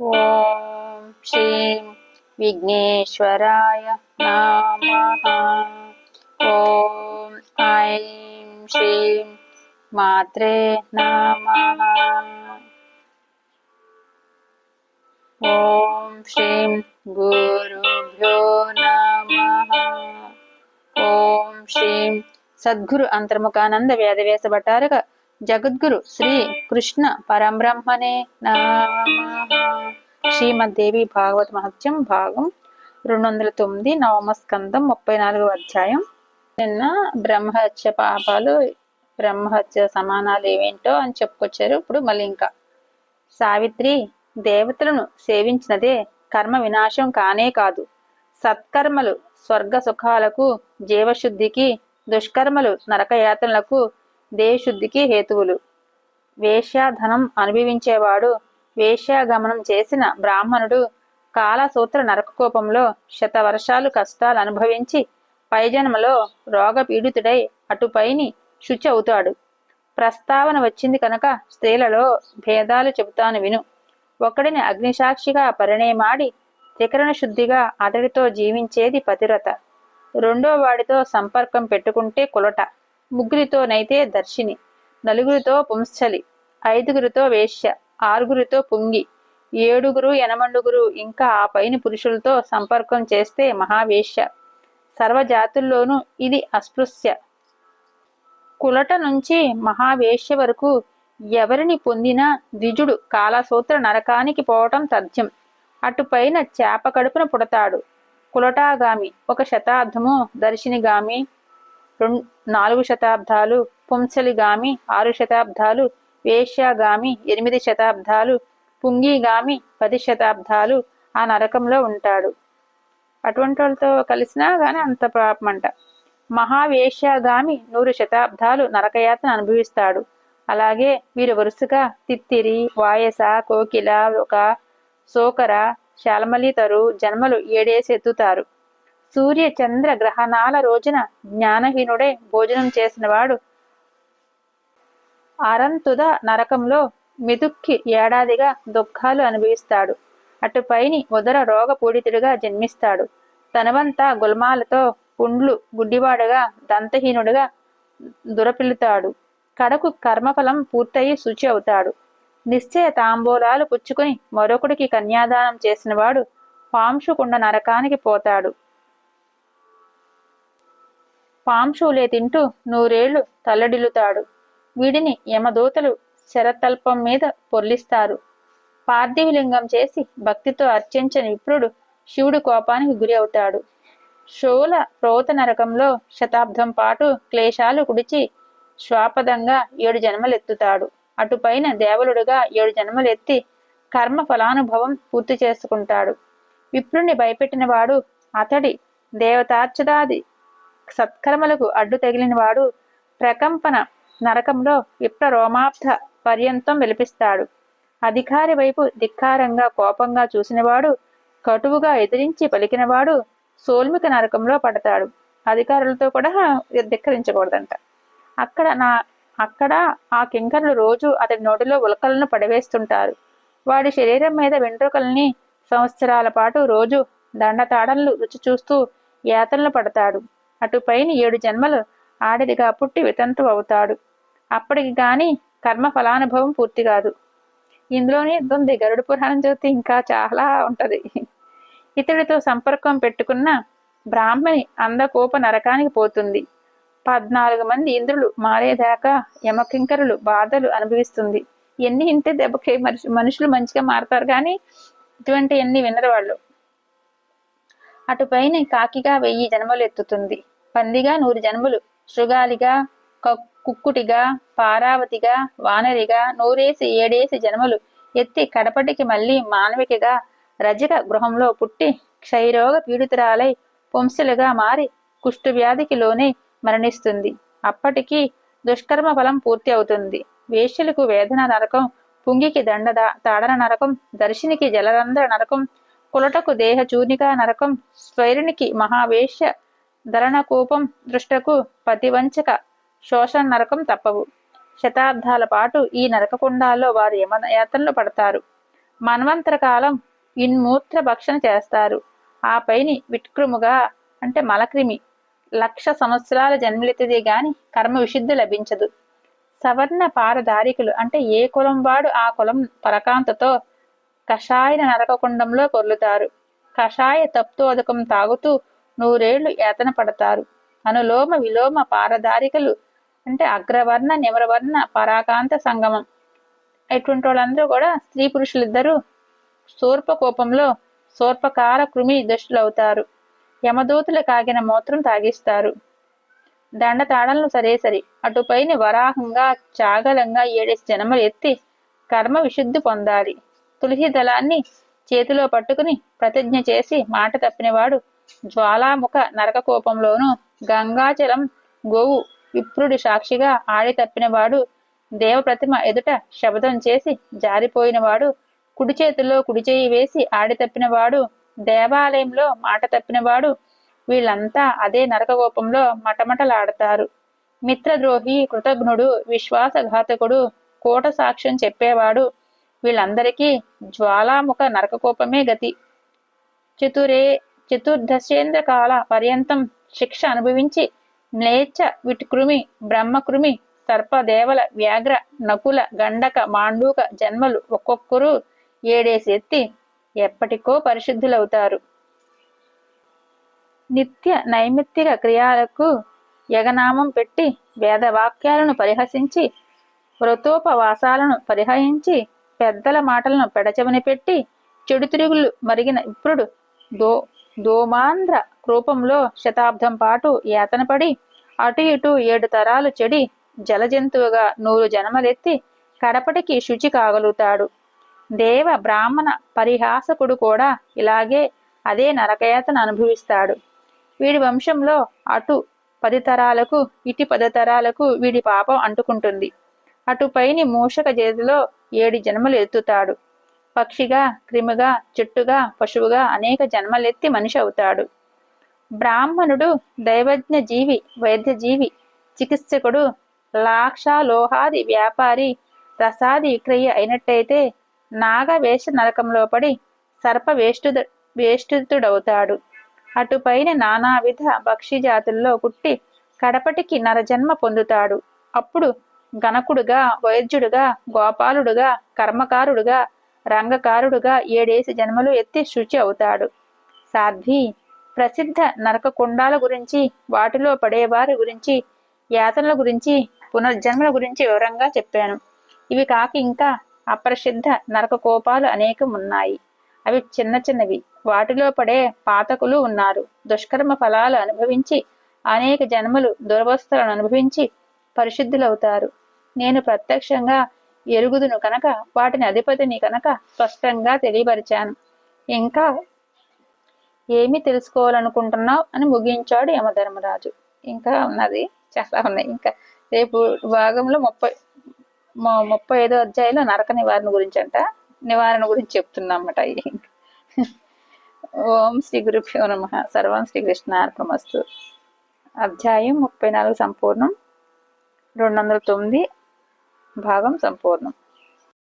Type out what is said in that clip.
ఓం శ్రీం విఘ్నేశ్వరాయ నమ ఓం ఐం శ్రీం మాత్రే నమ ఓం శ్రీం గురుభ్యో నమ ఓం శ్రీం సద్గురు అంతర్ముఖానంద వేదవ్యాస భటారక జగద్గురు శ్రీ కృష్ణ పరబ్రహ్మనే శ్రీమద్దేవి భాగవత మహత్యం భాగం రెండు వందల తొమ్మిది నవమస్కందం ముప్పై నాలుగవ అధ్యాయం. నిన్న బ్రహ్మహత్య పాపాలు బ్రహ్మహత్య సమానాలు ఏవేంటో అని చెప్పుకొచ్చారు. ఇప్పుడు మళ్ళీ ఇంకా. సావిత్రి దేవతలను సేవించినదే కర్మ వినాశం కానే కాదు. సత్కర్మలు స్వర్గ సుఖాలకు జీవశుద్ధికి దుష్కర్మలు నరకయాతనలకు దేశుద్ధికి హేతువులు. వేశ్యాధనం అనుభవించేవాడు వేశ్యాగమనం చేసిన బ్రాహ్మణుడు కాలసూత్ర నరకకోపంలో శతవర్షాలు కష్టాలు అనుభవించి పైజన్మలో రోగపీడితుడై అటుపైని శుచి అవుతాడు ప్రస్తావన వచ్చింది కనుక స్త్రీలలో భేదాలు చెబుతాను విను. ఒకడిని అగ్నిసాక్షిగా పరిణయమాడి త్రికరణ శుద్ధిగా అతడితో జీవించేది పతిరత రెండో వాడితో సంపర్కం పెట్టుకుంటే కులట. ముగ్గురితోనైతే దర్శిని నలుగురితో పుంశ్చలి ఐదుగురితో వేశ్య ఆరుగురితో పుంగి ఏడుగురు ఎనమండుగురు ఇంకా ఆ పైన పురుషులతో సంపర్కం చేస్తే మహావేశ్య. సర్వజాతుల్లోనూ ఇది అస్పృశ్య. కులట నుంచి మహావేశ్య వరకు ఎవరిని పొందినా ద్విజుడు కాలసూత్ర నరకానికి పోవటం తథ్యం. అటుపైన చేప కడుపున పుడతాడు. కులటాగామి ఒక శతాబ్దము దర్శినిగామి నాలుగు శతాబ్దాలు పుంసలిగామి ఆరు శతాబ్దాలు వేశ్యాగామి ఎనిమిది శతాబ్దాలు పుంగిగామి పది శతాబ్దాలు ఆ నరకంలో ఉంటాడు. అటువంటి వాళ్ళతో కలిసినా కానీ అంత పాపమంట. మహావేశ్యాగామి నూరు శతాబ్దాలు నరకయాతన అనుభవిస్తాడు. అలాగే వీరు వరుసగా తిత్తిరి వాయస కోకిల ఒక సోకర శాలమలితరు జన్మలు ఏడేసి ఎత్తుతారు. సూర్య చంద్ర గ్రహణాల రోజున జ్ఞానహీనుడే భోజనం చేసినవాడు. అరంతుద నరకంలో మిదుక్కి ఏడాదిగా దుఃఖాలు అనుభవిస్తాడు. అటుపైని ఉదర రోగపూడితుడిగా జన్మిస్తాడు. తనవంతా గుల్మాలతో పుండ్లు గుడ్డివాడుగా దంతహీనుడుగా దురపిల్లుతాడు. కడకు కర్మఫలం పూర్తయి శుచి అవుతాడు. నిశ్చయ తాంబూలాలు పుచ్చుకుని మరొకడికి కన్యాదానం చేసినవాడు పాంశుకుండ నరకానికి పోతాడు. పాంశువులే తింటూ నూరేళ్ళు తల్లడిల్లుతాడు. వీడిని యమదూతలు శరతల్పం మీద పొర్లిస్తారు. పార్థివలింగం చేసి భక్తితో అర్చించని విప్రుడు శివుడు కోపానికి గురి అవుతాడు. శోల ప్రోత నరకంలో శతాబ్దం పాటు క్లేశాలు కుడిచి శ్వాపదంగా ఏడు జన్మలెత్తుతాడు. అటుపైన దేవలుడుగా ఏడు జన్మలెత్తి కర్మ ఫలానుభవం పూర్తి చేసుకుంటాడు. విప్రుణ్ణి భయపెట్టినవాడు అతడి దేవతార్చదాది సత్కర్మలకు అడ్డు తగిలినవాడు ప్రకంపన నరకంలో విప్ర రోమాబ్ధ పర్యంతం విలిపిస్తాడు. అధికారి వైపు ధిక్కారంగా కోపంగా చూసినవాడు కటువుగా ఎదిరించి పలికినవాడు సోల్మిక నరకంలో పడతాడు. అధికారులతో కూడా ధిక్కరించకూడదంట. అక్కడ నా అక్కడ ఆ కింకర్లు రోజు అతడి నోటిలో ఉలకలను పడవేస్తుంటారు. వాడి శరీరం మీద వెంట్రుకల్ని సంవత్సరాల పాటు రోజు దండతాడలు రుచి చూస్తూ యాతనలు పడతాడు. అటుపైన ఏడు జన్మలు ఆడిదిగా పుట్టి వితంతు అవుతాడు. అప్పటికి గాని కర్మ ఫలానుభవం పూర్తి కాదు. ఇందులోనే ఉంది గరుడు పురాణం చూస్తే ఇంకా చాలా ఉంటది. ఇతడితో సంపర్కం పెట్టుకున్న బ్రాహ్మణి అందకోప నరకానికి పోతుంది. పద్నాలుగు మంది ఇంద్రులు మారేదాకా యమకింకరులు బాధలు అనుభవిస్తుంది. ఎన్ని ఇంతే దెబ్బకి మనుషులు మంచిగా మారతారు కానీ ఇటువంటి ఎన్ని వినరు వాళ్ళు. అటుపైన కాకిగా వెయ్యి జన్మలు ఎత్తుతుంది. పందిగా నూరు జన్మలు. శృగాలిగా కుక్కుటిగా పారావతిగా వానరిగా నూరేసి ఏడేసి జన్మలు. ఎత్తి కడపటికి మళ్ళీ మానవికగా రజక గృహంలో పుట్టి క్షయరోగ పీడితురాలై పుంసలుగా మారి కుష్ఠవ్యాధికి లోనే మరణిస్తుంది. అప్పటికి దుష్కర్మ ఫలం పూర్తి అవుతుంది. వేష్యులకు వేదన నరకం పుంగికి దండ తాడన నరకం దర్శినికి జలరంధ్ర నరకం కులటకు దేహ చూనిక నరకం స్వైరునికి మహావేష్య ధరణ కూపం దృష్టకు పతివంచక శోషణ నరకం తప్పవు. శతాబ్దాల పాటు ఈ నరకకుండాల్లో వారు యమయాతనలు పడతారు. మన్వంతరకాలం ఇన్మూత్ర భక్షణ చేస్తారు. ఆ పైని విట్కృముగా అంటే మలక్రిమి. లక్ష సంవత్సరాల జన్మలెత్తిదే గాని కర్మ విశుద్ధి లభించదు. సవర్ణ పారధారికులు అంటే ఏ కులం వాడు ఆ కులం పరకాంతతో కషాయన నరకకుండంలో కొల్లుతారు కషాయ తప్తోదకం తాగుతూ నూరేళ్ళు యాతన పడతారు. అనులోమ విలోమ పారదారికలు అంటే అగ్రవర్ణ నిమరవర్ణ పరాకాంత సంగమం. ఇటువంటి వాళ్ళందరూ కూడా స్త్రీ పురుషులిద్దరూ సూర్ప కోపంలో సూర్పకార కృమి దృష్టులవుతారు. యమదూతులు కాగిన మూత్రం తాగిస్తారు. దండతాడలను సరే సరి అటుపైన వరాహంగా చాగలంగా ఏడేసి జనములు ఎత్తి కర్మ విశుద్ధి పొందాలి. తులసి దళాన్ని చేతిలో పట్టుకుని ప్రతిజ్ఞ చేసి మాట తప్పినవాడు జ్వాలాముఖ నరక కోపంలోను గంగాచలం గోవు విప్రుడి సాక్షిగా ఆడి తప్పినవాడు దేవప్రతిమ ఎదుట శబ్దం చేసి జారిపోయినవాడు కుడి చేతిలో కుడి చేయి వేసి ఆడి తప్పినవాడు దేవాలయంలో మాట తప్పినవాడు వీళ్ళంతా అదే నరకగోపంలో మటమటలాడతారు. మిత్రద్రోహి కృతజ్ఞుడు విశ్వాసఘాతకుడు కోట సాక్ష్యం చెప్పేవాడు వీళ్ళందరికీ జ్వాలాముఖ నరకకోపమే గతి. చతురే చతుర్దశేంద్ర కాల పర్యంతం శిక్ష అనుభవించి మ్లేచ్ఛ విట్కృమి బ్రహ్మకృమి సర్పదేవల వ్యాఘ్ర నకుల గండక మాండూక జన్మలు ఒక్కొక్కరు ఏడేసి ఎత్తి ఎప్పటికో పరిశుద్ధులవుతారు. నిత్య నైమిత్తిక క్రియాలకు యగనామం పెట్టి వేదవాక్యాలను పరిహసించి వ్రతోపవాసాలను పరిహరించి పెద్దల మాటలను పెడచెవిని పెట్టి చెడు తిరుగులు మరిగిన ఇప్పుడు దో దోమాంధ్ర రూపంలో శతాబ్దం పాటు యాతనపడి అటు ఇటు ఏడు తరాలు చెడి జలజంతువుగా నూరు జన్మలెత్తి కడపటికి శుచి కాగలుగుతాడు. దేవ బ్రాహ్మణ పరిహాసకుడు కూడా ఇలాగే అదే నరకయాతను అనుభవిస్తాడు. వీడి వంశంలో అటు పది తరాలకు ఇటు పది తరాలకు వీడి పాపం అంటుకుంటుంది. అటుపైని మూషక చేతిలో ఏడు జన్మలు ఎత్తుతాడు. పక్షిగా క్రిమిగా చెట్టుగా పశువుగా అనేక జన్మలెత్తి మనిషి అవుతాడు. బ్రాహ్మణుడు దైవజ్ఞ జీవి వైద్యజీవి చికిత్సకుడు చికిత్సకుడు లాక్షాలోహాది వ్యాపారి రసాది విక్రయ అయినట్టయితే నాగవేష నరకంలో పడి సర్ప వేష్టు వేష్టితుడవుతాడు. అటుపైన నానావిధ పక్షి జాతుల్లో పుట్టి కడపటికి నరజన్మ పొందుతాడు. అప్పుడు గణకుడుగా వైద్యుడుగా గోపాలుడుగా కర్మకారుడుగా రంగకారుడుగా ఏడేసి జన్మలు ఎత్తి శుచి అవుతాడు. సాధ్వి ప్రసిద్ధ నరక కుండాల గురించి వాటిలో పడేవారి గురించి యాతనల గురించి పునర్జన్మల గురించి వివరంగా చెప్పాను. ఇవి కాక ఇంకా అప్రసిద్ధ నరక కోపాలు అనేకం ఉన్నాయి. అవి చిన్న చిన్నవి. వాటిలో పడే పాతకులు ఉన్నారు. దుష్కర్మ ఫలాలు అనుభవించి అనేక జన్మలు దురవస్థలను అనుభవించి పరిశుద్ధులవుతారు. నేను ప్రత్యక్షంగా ఎరుగుదును కనుక వాటిని అధిపతిని కనుక స్పష్టంగా తెలియపరిచాను. ఇంకా ఏమి తెలుసుకోవాలనుకుంటున్నావు అని ముగించాడు యమధర్మరాజు. ఇంకా ఉన్నది చాలా ఉన్నాయి. ఇంకా రేపు భాగంలో ముప్పై ముప్పై ఐదో అధ్యాయంలో నరక నివారణ గురించి అంట నివారణ గురించి చెప్తున్నా అన్నమాట ఓం శ్రీ గురుభ్యో నమ. సర్వం శ్రీ శ్రీకృష్ణార్పణమస్తు అధ్యాయం ముప్పై నాలుగు సంపూర్ణం. రెండు వందల తొమ్మిది భాగం సంపూర్ణం.